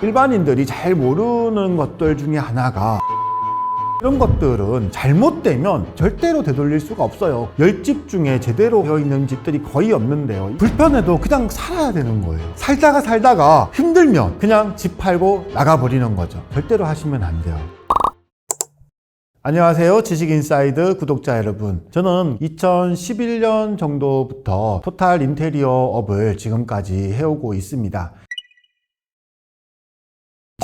일반인들이 잘 모르는 것들 중에 하나가 이런 것들은 잘못되면 절대로 되돌릴 수가 없어요. 열 집 중에 제대로 되어 있는 집들이 거의 없는데요. 불편해도 그냥 살아야 되는 거예요. 살다가 살다가 힘들면 그냥 집 팔고 나가버리는 거죠. 절대로 하시면 안 돼요. 안녕하세요. 지식인사이드 구독자 여러분. 저는 2011년 정도부터 토탈 인테리어 업을 지금까지 해오고 있습니다.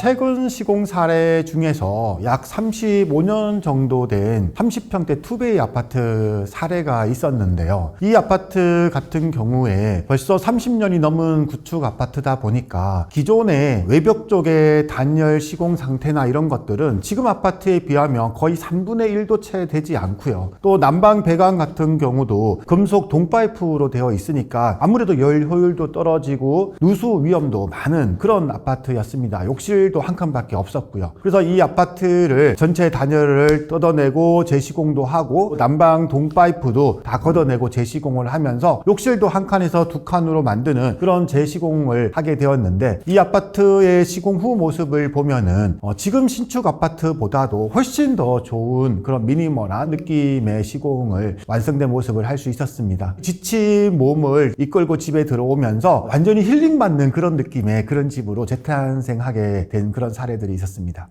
최근 시공 사례 중에서 약 35년 정도 된 30평대 투베이 아파트 사례가 있었는데요. 이 아파트 같은 경우에 벌써 30년이 넘은 구축 아파트다 보니까 기존의 외벽 쪽의 단열 시공 상태나 이런 것들은 지금 아파트에 비하면 거의 3분의 1도 채 되지 않고요. 또 난방 배관 같은 경우도 금속 동파이프로 되어 있으니까 아무래도 열 효율도 떨어지고 누수 위험도 많은 그런 아파트였습니다. 욕실 도 한 칸밖에 없었고요. 그래서 이 아파트를 전체 단열을 뜯어내고 재시공도 하고 난방 동파이프도 다 걷어내고 재시공을 하면서 욕실도 한 칸에서 두 칸으로 만드는 그런 재시공을 하게 되었는데 이 아파트의 시공 후 모습을 보면은 어, 지금 신축 아파트보다도 훨씬 더 좋은 그런 미니멀한 느낌의 시공을 완성된 모습을 할 수 있었습니다. 지친 몸을 이끌고 집에 들어오면서 완전히 힐링받는 그런 느낌의 그런 집으로 재탄생하게 된 그런 사례들이 있었습니다.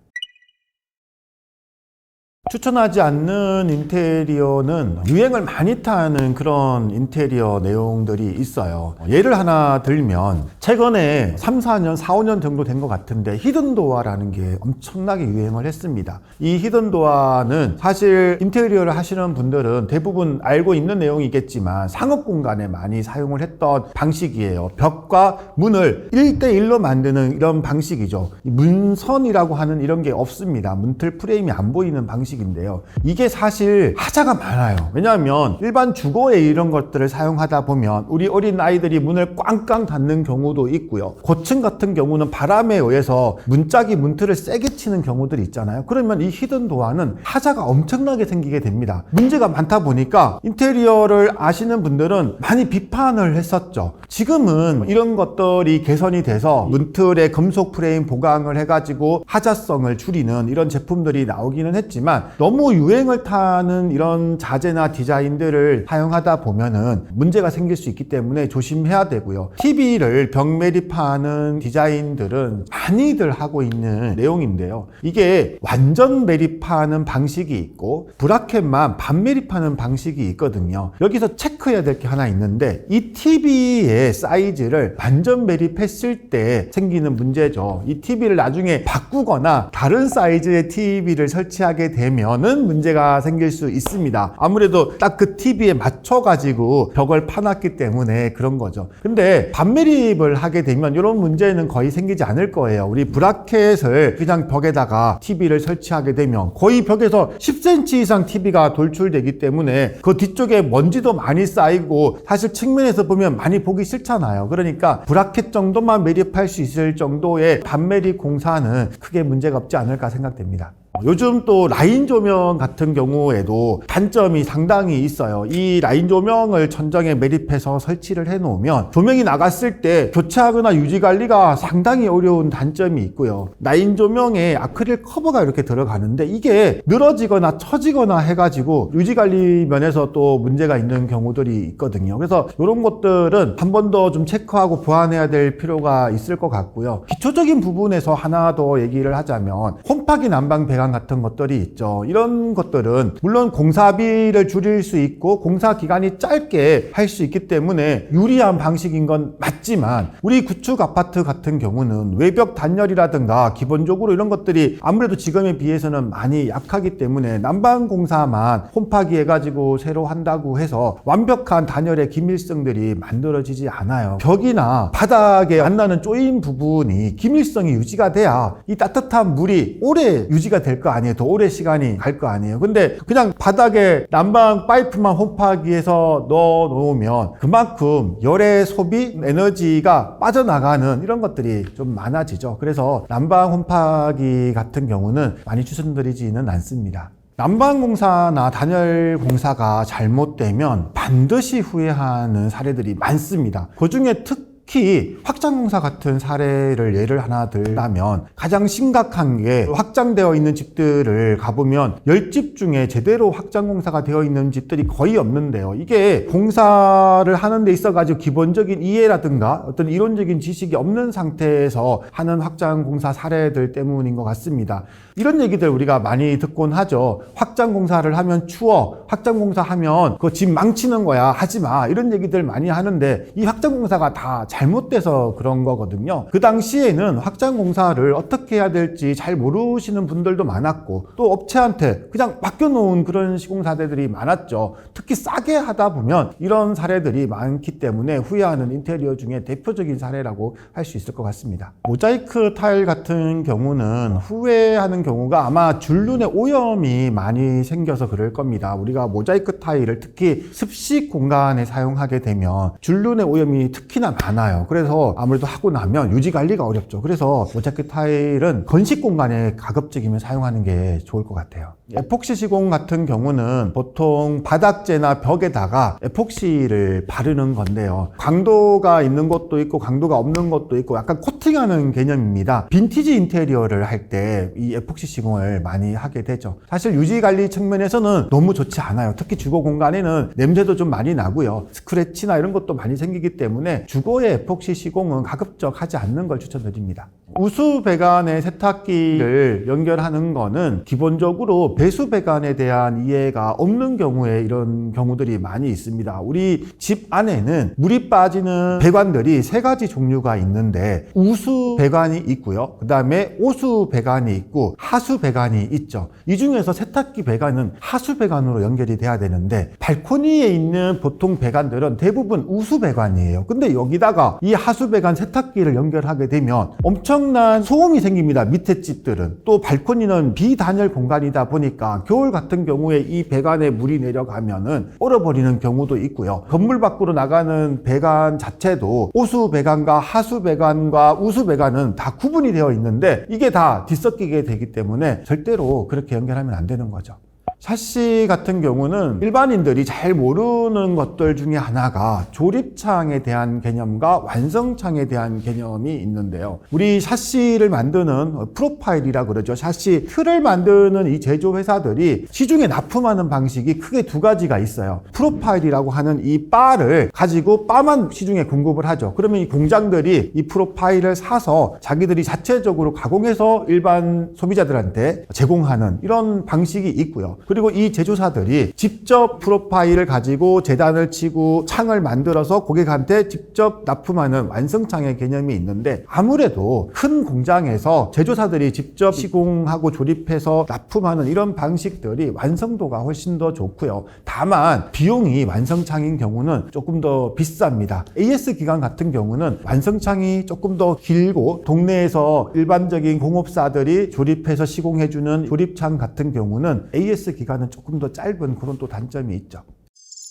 추천하지 않는 인테리어는 유행을 많이 타는 그런 인테리어 내용들이 있어요. 예를 하나 들면 최근에 3, 4년, 4, 5년 정도 된 것 같은데 히든도어라는 게 엄청나게 유행을 했습니다. 이 히든도어는 사실 인테리어를 하시는 분들은 대부분 알고 있는 내용이겠지만 상업 공간에 많이 사용을 했던 방식이에요. 벽과 문을 1대1로 만드는 이런 방식이죠. 이 문선이라고 하는 이런 게 없습니다. 문틀 프레임이 안 보이는 방식 인데요. 이게 사실 하자가 많아요. 왜냐하면 일반 주거에 이런 것들을 사용하다 보면 우리 어린 아이들이 문을 꽝꽝 닫는 경우도 있고요. 고층 같은 경우는 바람에 의해서 문짝이 문틀을 세게 치는 경우들이 있잖아요. 그러면 이 히든 도어는 하자가 엄청나게 생기게 됩니다. 문제가 많다 보니까 인테리어를 아시는 분들은 많이 비판을 했었죠. 지금은 이런 것들이 개선이 돼서 문틀에 금속 프레임 보강을 해가지고 하자성을 줄이는 이런 제품들이 나오기는 했지만 너무 유행을 타는 이런 자재나 디자인들을 사용하다 보면은 문제가 생길 수 있기 때문에 조심해야 되고요. TV를 벽 매립하는 디자인들은 많이들 하고 있는 내용인데요. 이게 완전 매립하는 방식이 있고 브라켓만 반 매립하는 방식이 있거든요. 여기서 체크해야 될 게 하나 있는데 이 TV의 사이즈를 완전 매립했을 때 생기는 문제죠. 이 TV를 나중에 바꾸거나 다른 사이즈의 TV를 설치하게 되면은 문제가 생길 수 있습니다. 아무래도 딱 그 TV에 맞춰 가지고 벽을 파놨기 때문에 그런 거죠. 근데 반매립을 하게 되면 이런 문제는 거의 생기지 않을 거예요. 우리 브라켓을 그냥 벽에다가 TV를 설치하게 되면 거의 벽에서 10cm 이상 TV가 돌출되기 때문에 그 뒤쪽에 먼지도 많이 쌓이고 사실 측면에서 보면 많이 보기 싫잖아요. 그러니까 브라켓 정도만 매립할 수 있을 정도의 반매립 공사는 크게 문제가 없지 않을까 생각됩니다. 요즘 또 라인 조명 같은 경우에도 단점이 상당히 있어요. 이 라인 조명을 천정에 매립해서 설치를 해 놓으면 조명이 나갔을 때 교체하거나 유지 관리가 상당히 어려운 단점이 있고요. 라인 조명에 아크릴 커버가 이렇게 들어가는데 이게 늘어지거나 처지거나 해가지고 유지 관리 면에서 또 문제가 있는 경우들이 있거든요. 그래서 이런 것들은 한 번 더 좀 체크하고 보완해야 될 필요가 있을 것 같고요. 기초적인 부분에서 하나 더 얘기를 하자면 홈 파기 난방 배관 같은 것들이 있죠. 이런 것들은 물론 공사비를 줄일 수 있고 공사 기간이 짧게 할 수 있기 때문에 유리한 방식인 건 맞지만 우리 구축 아파트 같은 경우는 외벽 단열이라든가 기본적으로 이런 것들이 아무래도 지금에 비해서는 많이 약하기 때문에 난방 공사만 홈파기 해가지고 새로 한다고 해서 완벽한 단열의 기밀성들이 만들어지지 않아요. 벽이나 바닥에 만나는 조임 부분이 기밀성이 유지가 돼야 이 따뜻한 물이 오래 유지가 될 거 아니에요. 더 오래 시간이 갈 거 아니에요. 근데 그냥 바닥에 난방 파이프만 홈파기에서 넣어 놓으면 그만큼 열의 소비 에너지가 빠져나가는 이런 것들이 좀 많아지죠. 그래서 난방 홈파기 같은 경우는 많이 추천드리지는 않습니다. 난방공사나 단열공사가 잘못되면 반드시 후회하는 사례들이 많습니다. 그 중에 특 특히 확장공사 같은 사례를 예를 하나 들자면 가장 심각한 게 확장되어 있는 집들을 가보면 10집 중에 제대로 확장공사가 되어 있는 집들이 거의 없는데요. 이게 공사를 하는 데 있어가지고 기본적인 이해라든가 어떤 이론적인 지식이 없는 상태에서 하는 확장공사 사례들 때문인 것 같습니다. 이런 얘기들 우리가 많이 듣곤 하죠. 확장 공사를 하면 추워. 확장 공사 하면 그 집 망치는 거야. 하지 마. 이런 얘기들 많이 하는데 이 확장 공사가 다 잘못돼서 그런 거거든요. 그 당시에는 확장 공사를 어떻게 해야 될지 잘 모르시는 분들도 많았고 또 업체한테 그냥 맡겨 놓은 그런 시공사대들이 많았죠. 특히 싸게 하다 보면 이런 사례들이 많기 때문에 후회하는 인테리어 중에 대표적인 사례라고 할 수 있을 것 같습니다. 모자이크 타일 같은 경우는 후회하는 경우가 아마 줄눈의 오염이 많이 생겨서 그럴 겁니다. 우리가 모자이크 타일을 특히 습식 공간에 사용하게 되면 줄눈의 오염이 특히나 많아요. 그래서 아무래도 하고 나면 유지 관리가 어렵죠. 그래서 모자이크 타일은 건식 공간에 가급적이면 사용하는 게 좋을 것 같아요. 에폭시 시공 같은 경우는 보통 바닥재나 벽에다가 에폭시를 바르는 건데요. 강도가 있는 것도 있고 강도가 없는 것도 있고 약간 코팅하는 개념입니다. 빈티지 인테리어를 할 때 이 에폭시 시공을 많이 하게 되죠. 사실 유지 관리 측면에서는 너무 좋지 않아요. 특히 주거 공간에는 냄새도 좀 많이 나고요. 스크래치나 이런 것도 많이 생기기 때문에 주거의 에폭시 시공은 가급적 하지 않는 걸 추천드립니다. 우수 배관의 세탁기를 연결하는 거는 기본적으로 배수 배관에 대한 이해가 없는 경우에 이런 경우들이 많이 있습니다. 우리 집 안에는 물이 빠지는 배관들이 세 가지 종류가 있는데 우수 배관이 있고요. 그 다음에 오수 배관이 있고 하수 배관이 있죠. 이 중에서 세탁기 배관은 하수 배관으로 연결이 돼야 되는데 발코니에 있는 보통 배관들은 대부분 우수 배관이에요. 근데 여기다가 이 하수 배관 세탁기를 연결하게 되면 엄청 난 소음이 생깁니다. 밑에 집들은 또 발코니는 비단열 공간이다 보니까 겨울 같은 경우에 이 배관에 물이 내려가면은 얼어버리는 경우도 있고요. 건물 밖으로 나가는 배관 자체도 오수 배관과 하수 배관과 우수 배관은 다 구분이 되어 있는데 이게 다 뒤섞이게 되기 때문에 절대로 그렇게 연결하면 안 되는 거죠. 샤시 같은 경우는 일반인들이 잘 모르는 것들 중에 하나가 조립창에 대한 개념과 완성창에 대한 개념이 있는데요. 우리 샤시를 만드는 프로파일이라 그러죠. 샤시 틀을 만드는 이 제조 회사들이 시중에 납품하는 방식이 크게 두 가지가 있어요. 프로파일이라고 하는 이 바를 가지고 바만 시중에 공급을 하죠. 그러면 이 공장들이 이 프로파일을 사서 자기들이 자체적으로 가공해서 일반 소비자들한테 제공하는 이런 방식이 있고요. 그리고 이 제조사들이 직접 프로파일을 가지고 재단을 치고 창을 만들어서 고객한테 직접 납품하는 완성창의 개념이 있는데 아무래도 큰 공장에서 제조사들이 직접 시공하고 조립해서 납품하는 이런 방식들이 완성도가 훨씬 더 좋고요. 다만 비용이 완성창인 경우는 조금 더 비쌉니다. AS 기간 같은 경우는 완성창이 조금 더 길고 동네에서 일반적인 공업사들이 조립해서 시공해주는 조립창 같은 경우는 AS 기간 은 조금 더 짧은 그런 또 단점이 있죠.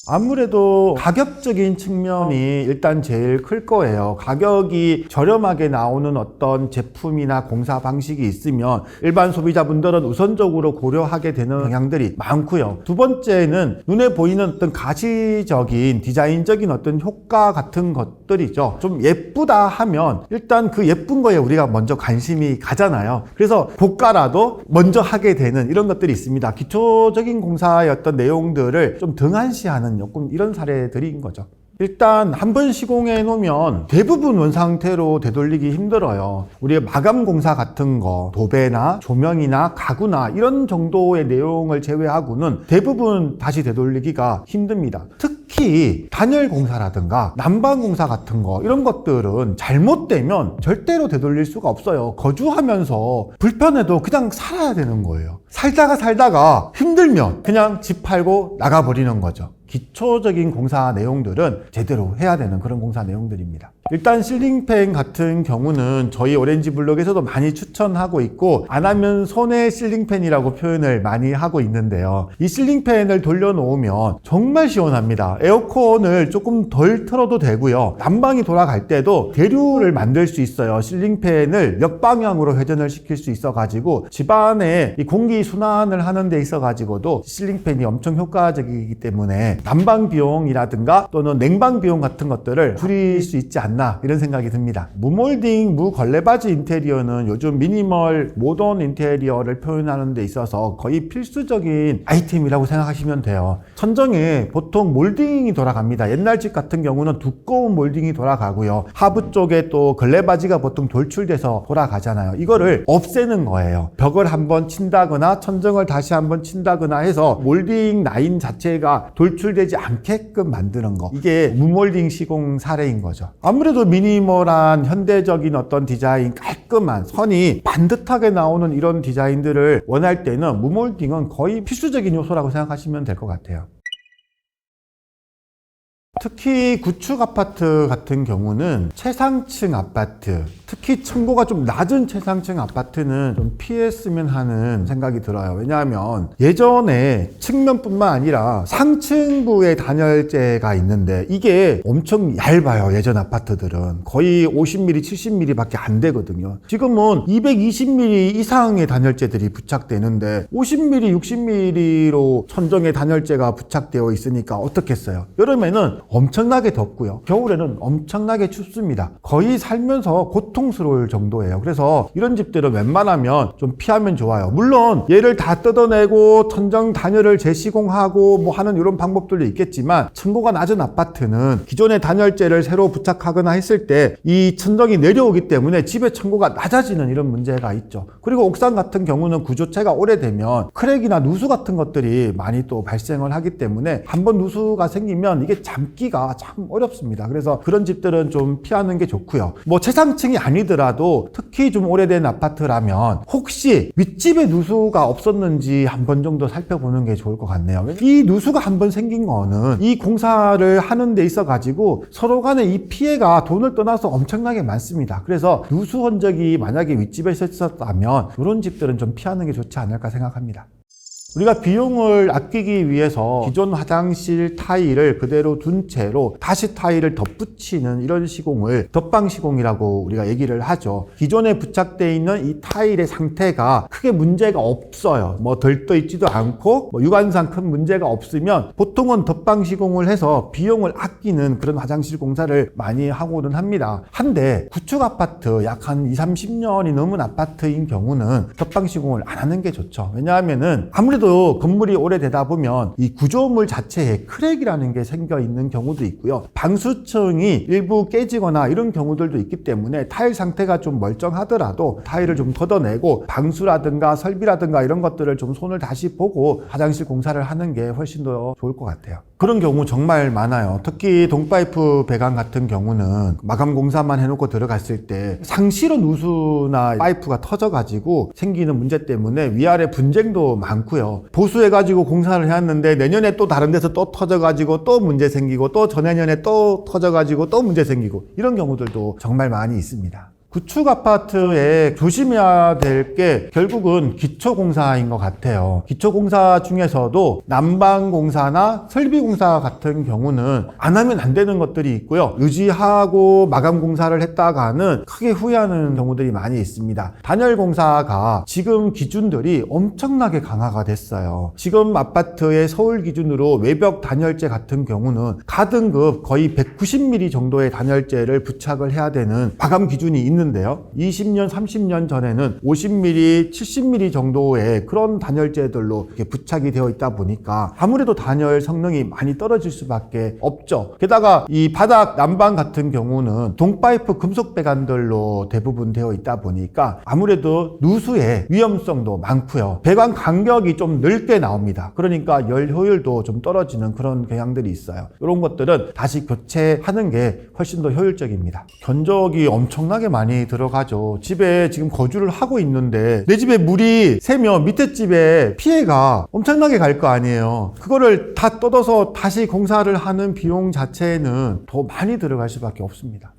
아무래도 가격적인 측면이 일단 제일 클 거예요. 가격이 저렴하게 나오는 어떤 제품이나 공사 방식이 있으면 일반 소비자분들은 우선적으로 고려하게 되는 경향들이 많고요. 두 번째는 눈에 보이는 어떤 가시적인 디자인적인 어떤 효과 같은 것들이죠. 좀 예쁘다 하면 일단 그 예쁜 거에 우리가 먼저 관심이 가잖아요. 그래서 고가라도 먼저 하게 되는 이런 것들이 있습니다. 기초적인 공사의 어떤 내용들을 좀 등한시하는 조금 이런 사례들인 거죠. 일단 한 번 시공해 놓으면 대부분 원상태로 되돌리기 힘들어요. 우리의 마감 공사 같은 거, 도배나 조명이나 가구나 이런 정도의 내용을 제외하고는 대부분 다시 되돌리기가 힘듭니다. 특히 단열 공사라든가 난방 공사 같은 거 이런 것들은 잘못되면 절대로 되돌릴 수가 없어요. 거주하면서 불편해도 그냥 살아야 되는 거예요. 살다가 살다가 힘들면 그냥 집 팔고 나가버리는 거죠. 기초적인 공사 내용들은 제대로 해야 되는 그런 공사 내용들입니다. 일단 실링팬 같은 경우는 저희 오렌지 블록에서도 많이 추천하고 있고 안 하면 손의 실링팬이라고 표현을 많이 하고 있는데요. 이 실링팬을 돌려놓으면 정말 시원합니다. 에어컨을 조금 덜 틀어도 되고요. 난방이 돌아갈 때도 대류를 만들 수 있어요. 실링팬을 역방향으로 회전을 시킬 수 있어가지고 집안에 이 공기 순환을 하는 데 있어가지고도 실링팬이 엄청 효과적이기 때문에 난방 비용이라든가 또는 냉방 비용 같은 것들을 줄일 수 있지 않나 않나 이런 생각이 듭니다. 무몰딩, 무걸레바지 인테리어는 요즘 미니멀 모던 인테리어를 표현하는 데 있어서 거의 필수적인 아이템이라고 생각하시면 돼요. 천정에 보통 몰딩이 돌아갑니다. 옛날 집 같은 경우는 두꺼운 몰딩이 돌아가고요. 하부 쪽에 또 걸레바지가 보통 돌출돼서 돌아가잖아요. 이거를 없애는 거예요. 벽을 한번 친다거나 천정을 다시 한번 친다거나 해서 몰딩 라인 자체가 돌출되지 않게끔 만드는 거. 이게 무몰딩 시공 사례인 거죠. 아무래도 미니멀한 현대적인 어떤 디자인 깔끔한 선이 반듯하게 나오는 이런 디자인들을 원할 때는 무몰딩은 거의 필수적인 요소라고 생각하시면 될 것 같아요. 특히 구축 아파트 같은 경우는 최상층 아파트, 특히 층고가 좀 낮은 최상층 아파트는 좀 피했으면 하는 생각이 들어요. 왜냐하면 예전에 측면뿐만 아니라 상층부에 단열재가 있는데 이게 엄청 얇아요. 예전 아파트들은 거의 50mm, 70mm 밖에 안 되거든요. 지금은 220mm 이상의 단열재들이 부착되는데 50mm, 60mm로 천정에 단열재가 부착되어 있으니까 어떻겠어요? 여름에는 엄청나게 덥고요. 겨울에는 엄청나게 춥습니다. 거의 살면서 고통스러울 정도예요. 그래서 이런 집들은 웬만하면 좀 피하면 좋아요. 물론 얘를 다 뜯어내고 천정 단열을 재시공하고 뭐 하는 이런 방법들도 있겠지만 층고가 낮은 아파트는 기존의 단열재를 새로 부착하거나 했을 때 이 천정이 내려오기 때문에 집의 층고가 낮아지는 이런 문제가 있죠. 그리고 옥상 같은 경우는 구조체가 오래되면 크랙이나 누수 같은 것들이 많이 또 발생을 하기 때문에 한번 누수가 생기면 이게 잠기 가 참 어렵습니다. 그래서 그런 집들은 좀 피하는 게 좋고요. 뭐 최상층이 아니더라도 특히 좀 오래된 아파트라면 혹시 윗집에 누수가 없었는지 한 번 정도 살펴보는 게 좋을 것 같네요. 이 누수가 한 번 생긴 거는 이 공사를 하는 데 있어 가지고 서로 간에 이 피해가 돈을 떠나서 엄청나게 많습니다. 그래서 누수 흔적이 만약에 윗집에 있었다면 이런 집들은 좀 피하는 게 좋지 않을까 생각합니다. 우리가 비용을 아끼기 위해서 기존 화장실 타일을 그대로 둔 채로 다시 타일을 덧붙이는 이런 시공을 덧방 시공이라고 우리가 얘기를 하죠. 기존에 부착되어 있는 이 타일의 상태가 크게 문제가 없어요. 뭐 덜 떠 있지도 않고 뭐 육안상 큰 문제가 없으면 보통은 덧방 시공을 해서 비용을 아끼는 그런 화장실 공사를 많이 하고는 합니다. 한데 구축 아파트 약 한 2, 30년이 넘은 아파트인 경우는 덧방 시공을 안 하는 게 좋죠. 왜냐하면은 아무래도 아무래도 건물이 오래되다 보면 이 구조물 자체에 크랙이라는 게 생겨 있는 경우도 있고요. 방수층이 일부 깨지거나 이런 경우들도 있기 때문에 타일 상태가 좀 멀쩡하더라도 타일을 좀 걷어내고 방수라든가 설비라든가 이런 것들을 좀 손을 다시 보고 화장실 공사를 하는 게 훨씬 더 좋을 것 같아요. 그런 경우 정말 많아요. 특히 동파이프 배관 같은 경우는 마감 공사만 해놓고 들어갔을 때 상시로 누수나 파이프가 터져가지고 생기는 문제 때문에 위아래 분쟁도 많고요. 보수해가지고 공사를 해왔는데 내년에 또 다른 데서 또 터져가지고 또 문제 생기고 또 전해년에 또 터져가지고 또 문제 생기고 이런 경우들도 정말 많이 있습니다. 구축 아파트에 조심해야 될 게 결국은 기초공사인 것 같아요. 기초공사 중에서도 난방공사나 설비공사 같은 경우는 안 하면 안 되는 것들이 있고요. 유지하고 마감공사를 했다가는 크게 후회하는 경우들이 많이 있습니다. 단열공사가 지금 기준들이 엄청나게 강화가 됐어요. 지금 아파트의 서울 기준으로 외벽 단열재 같은 경우는 가등급 거의 190mm 정도의 단열재를 부착을 해야 되는 마감 기준이 있는 있는데요. 20년, 30년 전에는 50mm, 70mm 정도의 그런 단열재들로 부착이 되어 있다 보니까 아무래도 단열 성능이 많이 떨어질 수밖에 없죠. 게다가 이 바닥 난방 같은 경우는 동파이프 금속 배관들로 대부분 되어 있다 보니까 아무래도 누수의 위험성도 많고요. 배관 간격이 좀 넓게 나옵니다. 그러니까 열 효율도 좀 떨어지는 그런 경향들이 있어요. 이런 것들은 다시 교체하는 게 훨씬 더 효율적입니다. 견적이 엄청나게 많이 들어가죠. 집에 지금 거주를 하고 있는데 내 집에 물이 새면 밑에 집에 피해가 엄청나게 갈 거 아니에요. 그거를 다 뜯어서 다시 공사를 하는 비용 자체는 더 많이 들어갈 수밖에 없습니다.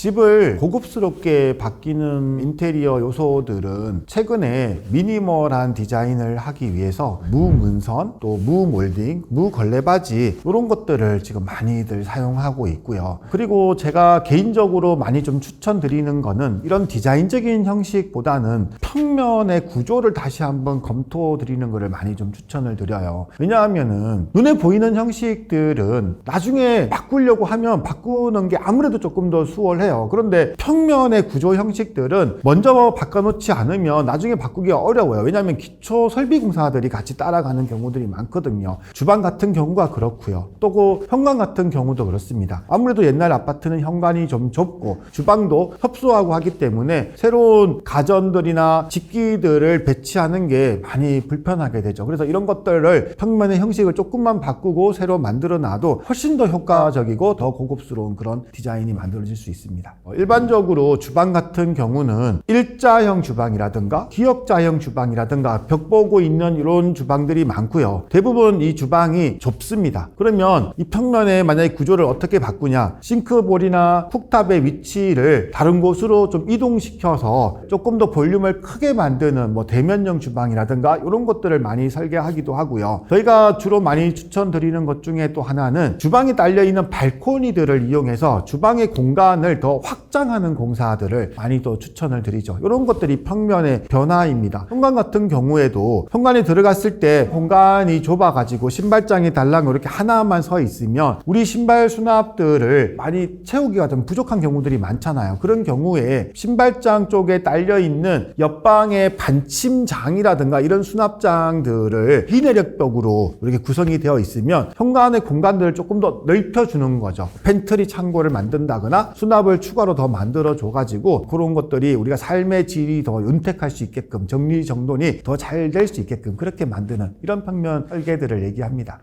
집을 고급스럽게 바뀌는 인테리어 요소들은 최근에 미니멀한 디자인을 하기 위해서 무문선, 또 무몰딩, 무걸레바지 이런 것들을 지금 많이들 사용하고 있고요. 그리고 제가 개인적으로 많이 좀 추천드리는 거는 이런 디자인적인 형식보다는 평면의 구조를 다시 한번 검토 드리는 것을 많이 좀 추천을 드려요. 왜냐하면은 눈에 보이는 형식들은 나중에 바꾸려고 하면 바꾸는 게 아무래도 조금 더 수월해 요. 그런데 평면의 구조 형식들은 먼저 바꿔놓지 않으면 나중에 바꾸기가 어려워요. 왜냐하면 기초 설비 공사들이 같이 따라가는 경우들이 많거든요. 주방 같은 경우가 그렇고요. 또 그 현관 같은 경우도 그렇습니다. 아무래도 옛날 아파트는 현관이 좀 좁고 주방도 협소하고 하기 때문에 새로운 가전들이나 집기들을 배치하는 게 많이 불편하게 되죠. 그래서 이런 것들을 평면의 형식을 조금만 바꾸고 새로 만들어 놔도 훨씬 더 효과적이고 더 고급스러운 그런 디자인이 만들어질 수 있습니다. 어, 일반적으로 주방 같은 경우는 일자형 주방이라든가 기역자형 주방이라든가 벽 보고 있는 이런 주방들이 많고요. 대부분 이 주방이 좁습니다. 그러면 이 평면에 만약에 구조를 어떻게 바꾸냐 싱크볼이나 쿡탑의 위치를 다른 곳으로 좀 이동시켜서 조금 더 볼륨을 크게 만드는 뭐 대면형 주방이라든가 이런 것들을 많이 설계하기도 하고요. 저희가 주로 많이 추천드리는 것 중에 또 하나는 주방에 딸려 있는 발코니들을 이용해서 주방의 공간을 더 확장하는 공사들을 많이 또 추천을 드리죠. 이런 것들이 평면의 변화입니다. 현관 같은 경우에도 현관에 들어갔을 때 공간이 좁아가지고 신발장이 달랑 이렇게 하나만 서 있으면 우리 신발 수납들을 많이 채우기가 좀 부족한 경우들이 많잖아요. 그런 경우에 신발장 쪽에 딸려 있는 옆방의 반침장이라든가 이런 수납장들을 비내력벽으로 이렇게 구성이 되어 있으면 현관의 공간들을 조금 더 넓혀주는 거죠. 팬트리 창고를 만든다거나 수납을 추가로 더 만들어 줘 가지고 그런 것들이 우리가 삶의 질이 더 윤택할 수 있게끔 정리 정돈이 더 잘 될 수 있게끔 그렇게 만드는 이런 평면 설계들을 얘기합니다.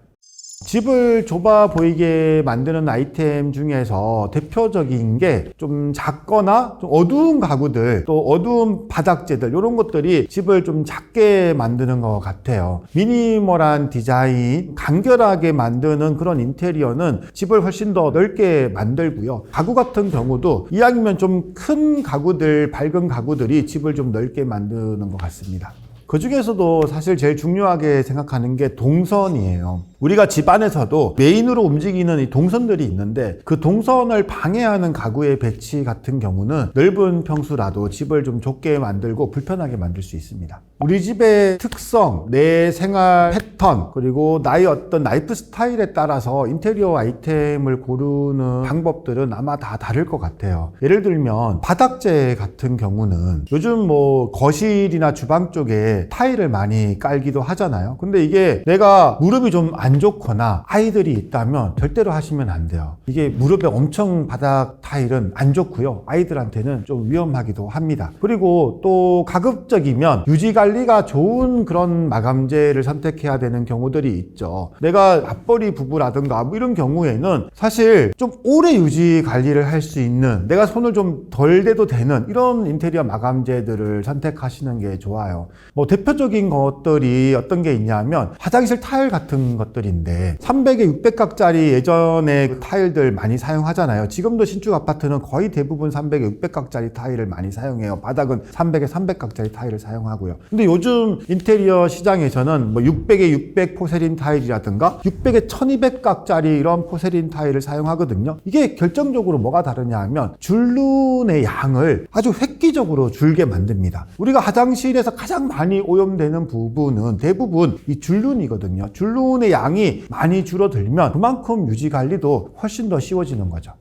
집을 좁아 보이게 만드는 아이템 중에서 대표적인 게 좀 작거나 좀 어두운 가구들 또 어두운 바닥재들 이런 것들이 집을 좀 작게 만드는 것 같아요. 미니멀한 디자인, 간결하게 만드는 그런 인테리어는 집을 훨씬 더 넓게 만들고요. 가구 같은 경우도 이왕이면 좀 큰 가구들, 밝은 가구들이 집을 좀 넓게 만드는 것 같습니다. 그 중에서도 사실 제일 중요하게 생각하는 게 동선이에요. 우리가 집 안에서도 메인으로 움직이는 이 동선들이 있는데 그 동선을 방해하는 가구의 배치 같은 경우는 넓은 평수라도 집을 좀 좁게 만들고 불편하게 만들 수 있습니다. 우리 집의 특성, 내 생활 패턴, 그리고 나의 어떤 라이프 스타일에 따라서 인테리어 아이템을 고르는 방법들은 아마 다 다를 것 같아요. 예를 들면 바닥재 같은 경우는 요즘 뭐 거실이나 주방 쪽에 타일을 많이 깔기도 하잖아요. 근데 이게 내가 무릎이 좀안 좋거나 아이들이 있다면 절대로 하시면 안 돼요. 이게 무릎에 엄청 바닥 타일은 안 좋고요. 아이들한테는 좀 위험하기도 합니다. 그리고 또 가급적이면 유지 관리가 좋은 그런 마감재를 선택해야 되는 경우들이 있죠. 내가 맞벌이 부부라든가 뭐 이런 경우에는 사실 좀 오래 유지 관리를 할 수 있는 내가 손을 좀 덜 대도 되는 이런 인테리어 마감재들을 선택하시는 게 좋아요. 뭐 대표적인 것들이 어떤 게 있냐면 화장실 타일 같은 것들 인데 300에 600각짜리 예전에 그 타일들 많이 사용하잖아요. 지금도 신축 아파트는 거의 대부분 300에 600각짜리 타일을 많이 사용해요. 바닥은 300에 300각짜리 타일을 사용하고요. 근데 요즘 인테리어 시장에서는 뭐 600에 600 포세린 타일이라든가 600에 1200각짜리 이런 포세린 타일을 사용하거든요. 이게 결정적으로 뭐가 다르냐 하면 줄눈의 양을 아주 획기적으로 줄게 만듭니다. 우리가 화장실에서 가장 많이 오염되는 부분은 대부분 이 줄눈이거든요. 줄눈의 양이 많이 줄어들면 그만큼 유지 관리도 훨씬 더 쉬워지는 거죠.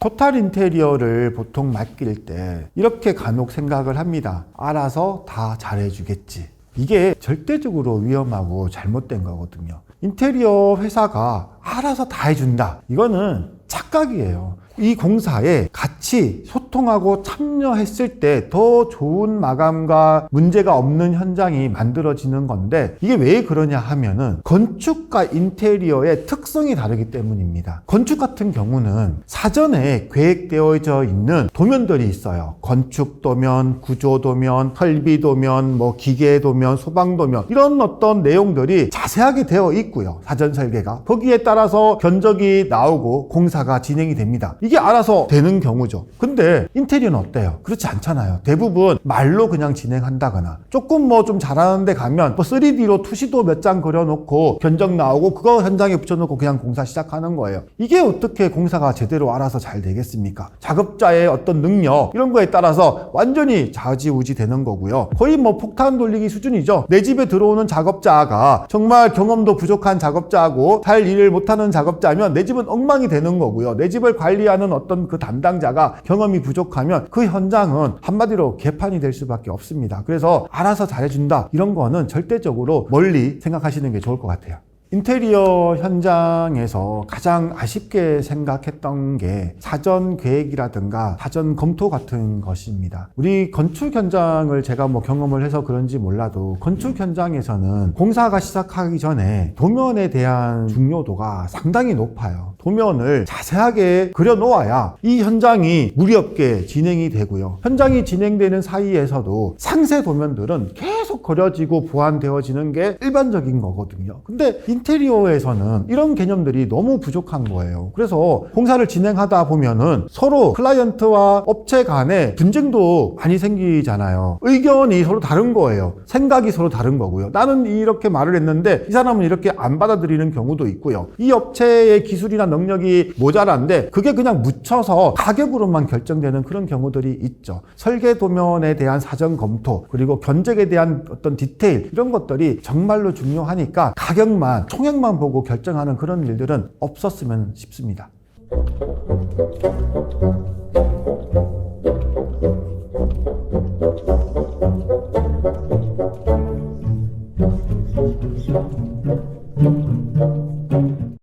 토탈 인테리어를 보통 맡길 때 이렇게 간혹 생각을 합니다. 알아서 다 잘해주겠지. 이게 절대적으로 위험하고 잘못된 거거든요. 인테리어 회사가 알아서 다 해준다. 이거는 착각이에요. 이 공사에 같이 소통하고 참여했을 때 더 좋은 마감과 문제가 없는 현장이 만들어지는 건데 이게 왜 그러냐 하면은 건축과 인테리어의 특성이 다르기 때문입니다. 건축 같은 경우는 사전에 계획되어져 있는 도면들이 있어요. 건축 도면, 구조 도면, 설비 도면, 뭐 기계 도면, 소방 도면 이런 어떤 내용들이 자세하게 되어 있고요. 사전 설계가 거기에 따라서 견적이 나오고 공사가 진행이 됩니다. 이게 알아서 되는 경우죠. 근데 인테리어는 어때요? 그렇지 않잖아요. 대부분 말로 그냥 진행한다거나 조금 뭐 좀 잘하는데 가면 뭐 3D로 투시도 몇 장 그려놓고 견적 나오고 그거 현장에 붙여놓고 그냥 공사 시작하는 거예요. 이게 어떻게 공사가 제대로 알아서 잘 되겠습니까? 작업자의 어떤 능력 이런 거에 따라서 완전히 좌지우지 되는 거고요. 거의 뭐 폭탄 돌리기 수준이죠. 내 집에 들어오는 작업자가 정말 경험도 부족한 작업자하고 잘 일을 못하는 작업자면 내 집은 엉망이 되는 거고요. 내 집을 관리 하는 어떤 그 담당자가 경험이 부족하면 그 현장은 한마디로 개판이 될 수밖에 없습니다. 그래서 알아서 잘해준다 이런 거는 절대적으로 멀리 생각하시는 게 좋을 것 같아요. 인테리어 현장에서 가장 아쉽게 생각했던 게 사전 계획이라든가 사전 검토 같은 것입니다. 우리 건축 현장을 제가 뭐 경험을 해서 그런지 몰라도 건축 현장에서는 공사가 시작하기 전에 도면에 대한 중요도가 상당히 높아요. 도면을 자세하게 그려 놓아야 이 현장이 무리 없게 진행이 되고요. 현장이 진행되는 사이에서도 상세 도면들은 계속 그려지고 보완되어지는 게 일반적인 거거든요. 근데 인테리어에서는 이런 개념들이 너무 부족한 거예요. 그래서 공사를 진행하다 보면은 서로 클라이언트와 업체 간에 분쟁도 많이 생기잖아요. 의견이 서로 다른 거예요. 생각이 서로 다른 거고요. 나는 이렇게 말을 했는데 이 사람은 이렇게 안 받아들이는 경우도 있고요. 이 업체의 기술이나 능력이 모자란데 그게 그냥 묻혀서 가격으로만 결정되는 그런 경우들이 있죠. 설계 도면에 대한 사전 검토 그리고 견적에 대한 어떤 디테일 이런 것들이 정말로 중요하니까 가격만 총액만 보고 결정하는 그런 일들은 없었으면 싶습니다.